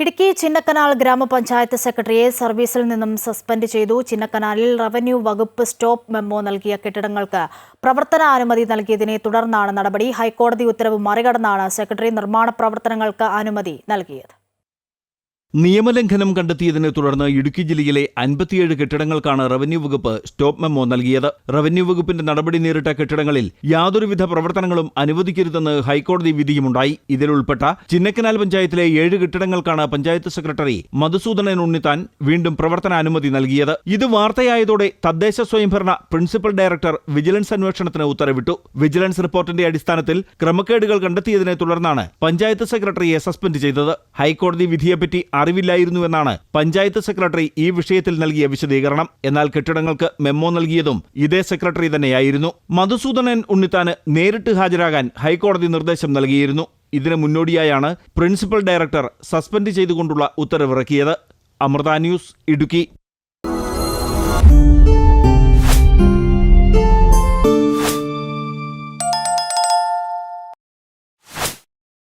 ഇടുക്കി ചിന്നക്കനാൽ ഗ്രാമപഞ്ചായത്ത് സെക്രട്ടറിയെ സർവീസിൽ നിന്നും സസ്പെൻഡ് ചെയ്തു. ചിന്നക്കനാലിൽ റവന്യൂ വകുപ്പ് സ്റ്റോപ്പ് മെമ്മോ നൽകിയ കെട്ടിടങ്ങൾക്ക് പ്രവർത്തനാനുമതി നൽകിയതിനെ തുടർന്നാണ് നടപടി. ഹൈക്കോടതി ഉത്തരവ് മറികടന്നാണ് സെക്രട്ടറി നിർമ്മാണ പ്രവർത്തനങ്ങൾക്ക് അനുമതി നൽകിയത്. നിയമലംഘനം കണ്ടെത്തിയതിനെ തുടർന്ന് ഇടുക്കി ജില്ലയിലെ അൻപത്തിയേഴ് കെട്ടിടങ്ങൾക്കാണ് റവന്യൂ വകുപ്പ് സ്റ്റോപ്പ് മെമ്മോ നൽകിയത്. റവന്യൂ വകുപ്പിന്റെ നടപടി നേരിട്ട കെട്ടിടങ്ങളിൽ യാതൊരുവിധ പ്രവർത്തനങ്ങളും അനുവദിക്കരുതെന്ന് ഹൈക്കോടതി വിധിയുമുണ്ടായി. ഇതിലുൾപ്പെട്ട ചിന്നക്കനാൽ പഞ്ചായത്തിലെ ഏഴ് കെട്ടിടങ്ങൾക്കാണ് പഞ്ചായത്ത് സെക്രട്ടറി മധുസൂദനൻ ഉണ്ണിത്താൻ വീണ്ടും പ്രവർത്തനാനുമതി നൽകിയത്. ഇത് വാർത്തയായതോടെ തദ്ദേശ സ്വയംഭരണ പ്രിൻസിപ്പൽ ഡയറക്ടർ വിജിലൻസ് അന്വേഷണത്തിന് ഉത്തരവിട്ടു. വിജിലൻസ് റിപ്പോർട്ടിന്റെ അടിസ്ഥാനത്തിൽ ക്രമക്കേടുകൾ കണ്ടെത്തിയതിനെ തുടർന്നാണ് പഞ്ചായത്ത് സെക്രട്ടറിയെ സസ്പെൻഡ് ചെയ്തത്. ഹൈക്കോടതി വിധിയെപ്പറ്റി അറിവില്ലായിരുന്നുവെന്നാണ് പഞ്ചായത്ത് സെക്രട്ടറി ഈ വിഷയത്തിൽ നൽകിയ വിശദീകരണം. എന്നാൽ കെട്ടിടങ്ങൾക്ക് മെമ്മോ നൽകിയതും ഇതേ സെക്രട്ടറി തന്നെയായിരുന്നു. മധുസൂദനൻ ഉണ്ണിത്താന് നേരിട്ട് ഹാജരാകാൻ ഹൈക്കോടതി നിർദ്ദേശം നൽകിയിരുന്നു. ഇതിന് മുന്നോടിയായാണ് പ്രിൻസിപ്പൽ ഡയറക്ടർ സസ്പെൻഡ് ചെയ്തുകൊണ്ടുള്ള ഉത്തരവിറക്കിയത്. അമൃത ന്യൂസ് ഇടുക്കി.